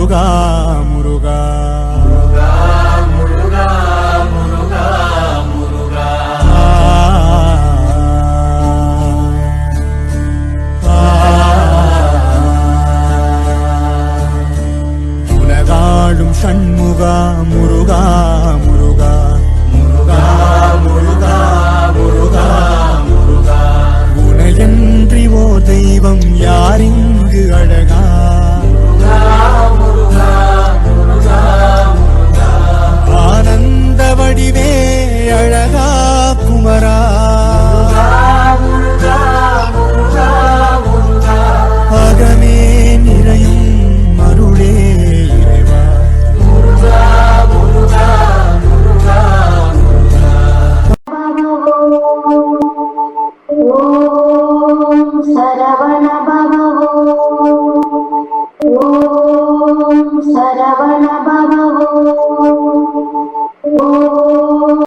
തൊഴുകാം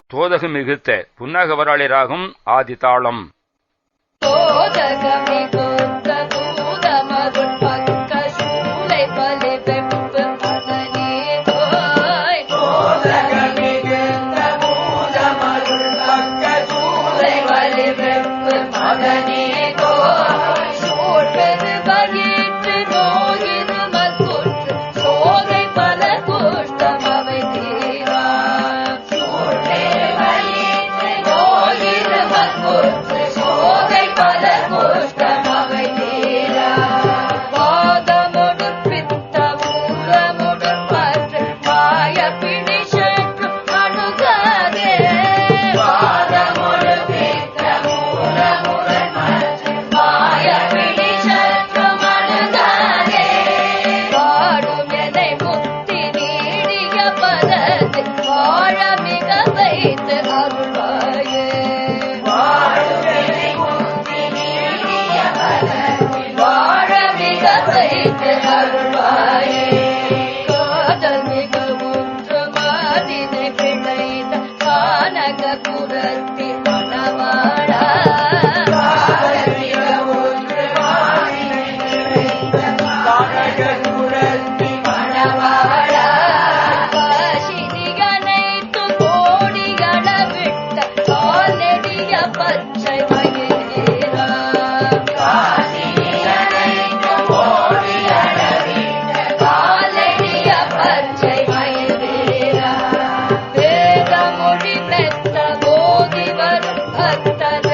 தோதகு மிகுத்த புன்னகவராளி ராகம் ஆதி தாளம் தோதக மிகுத்த பூதமருள் பக்க சூளை பலி ಭಕ್ತರ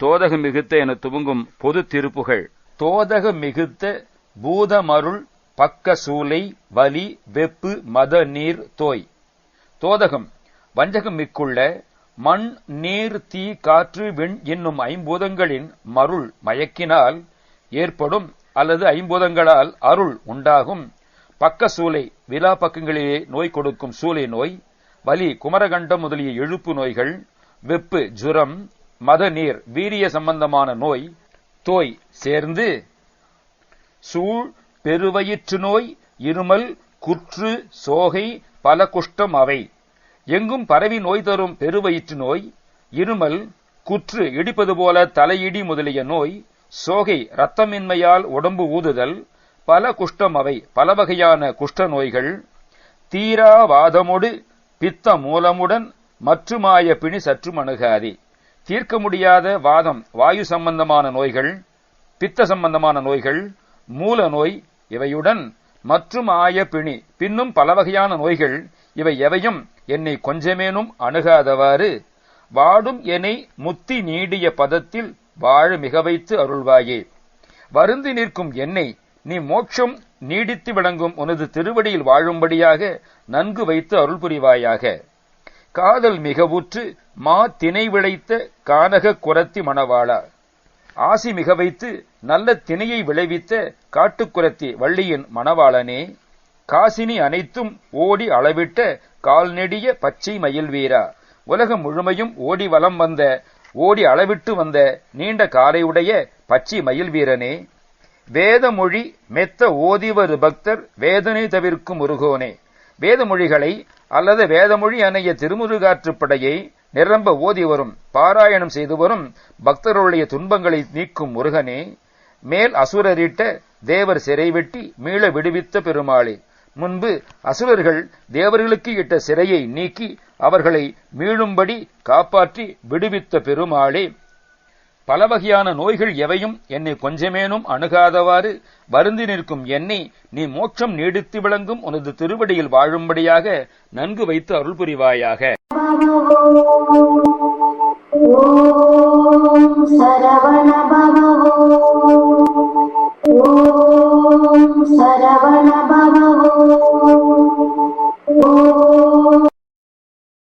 தோதக மிகுத்த என துவங்கும் பொது திருப்புகள். தோதக மிகுத்த பூதமருள் பக்க சூலை வலி வெப்பு மத நீர் தோய். தோதகம் வஞ்சகம் மிக்குள்ள மண் நீர் தீ காற்று விண் என்னும் ஐம்பூதங்களின் மருள் மயக்கினால் ஏற்படும் அல்லது ஐம்பூதங்களால் அருள் உண்டாகும். பக்க சூலை விலா பக்கங்களிலே நோய் கொடுக்கும் சூலை நோய் வலி குமரகண்டம் முதலிய எழுப்பு நோய்கள் வெப்பு ஜுரம் மத நீர் வீரிய சம்பந்தமான நோய் தோய் சேர்ந்து சூழ் பெருவயிற்று நோய் இருமல் குற்று சோகை பல குஷ்டம் அவை. எங்கும் பரவி நோய் தரும் பெருவயிற்று நோய் இருமல் குற்று இடிப்பது போல தலையிடி முதலிய நோய் சோகை இரத்தமின்மையால் உடம்பு ஊதுதல் பல குஷ்டம் அவை. பல வகையான குஷ்ட நோய்கள் தீராவாதமொடு பித்த மூலமுடன் மற்றுமாய பிணி சற்று அணுகாதே தீர்க்க முடியாத வாதம் வாயு சம்பந்தமான நோய்கள் பித்த சம்பந்தமான நோய்கள் மூல நோய் இவையுடன் மற்றும் ஆய பிணி பின்னும் பல வகையான நோய்கள் இவை எவையும் என்னை கொஞ்சமேனும் அணுகாதவாறு வாடும் என்னை முத்தி நீடிய பதத்தில் வாழ மிக வைத்து அருள்வாயே. வருந்தி நிற்கும் என்னை நீ மோட்சம் நீடித்து விளங்கும் உனது திருவடியில் வாழும்படியாக நன்கு வைத்து அருள் புரிவாயாக காதல் மிகவுற்று மா திணை விளைத்த கானக குரத்தி மணவாளா. ஆசி மிக வைத்து நல்ல திணையை விளைவித்த காட்டுக்குரத்தி வள்ளியின் மணவாளனே காசினி அனைத்தும் ஓடி அளவிட்ட கால்நெடிய பச்சை மயில் வீரா. உலகம் முழுமையும் ஓடி வலம் வந்த ஓடி அளவிட்டு வந்த நீண்ட காலையுடைய பச்சை மயில் வீரனே வேதமொழி மெத்த ஓதிவரு பக்தர் வேதனை தவிர்க்கும் முருகோனே. வேதமொழிகளை அல்லது வேதமொழி அணைய திருமுருகாற்றுப்படையை நிரம்ப ஓதி வரும் பாராயணம் செய்து வரும் பக்தர்களுடைய துன்பங்களை நீக்கும் முருகனே மேல் அசுரரிட்ட தேவர் சிறை வெட்டி மீள விடுவித்த பெருமாளே. முன்பு அசுரர்கள் தேவர்களுக்கு இட்ட சிறையை நீக்கி அவர்களை மீளும்படி காப்பாற்றி விடுவித்த பெருமாளே. பல வகையான நோய்கள் எவையும் என்னை கொஞ்சமேனும் அணுகாதவாறு வருந்தி நிற்கும் என்னை நீ மோட்சம் நீடித்து விளங்கும் உனது திருவடியில் வாழும்படியாக நன்கு வைத்து அருள் புரிவாயாக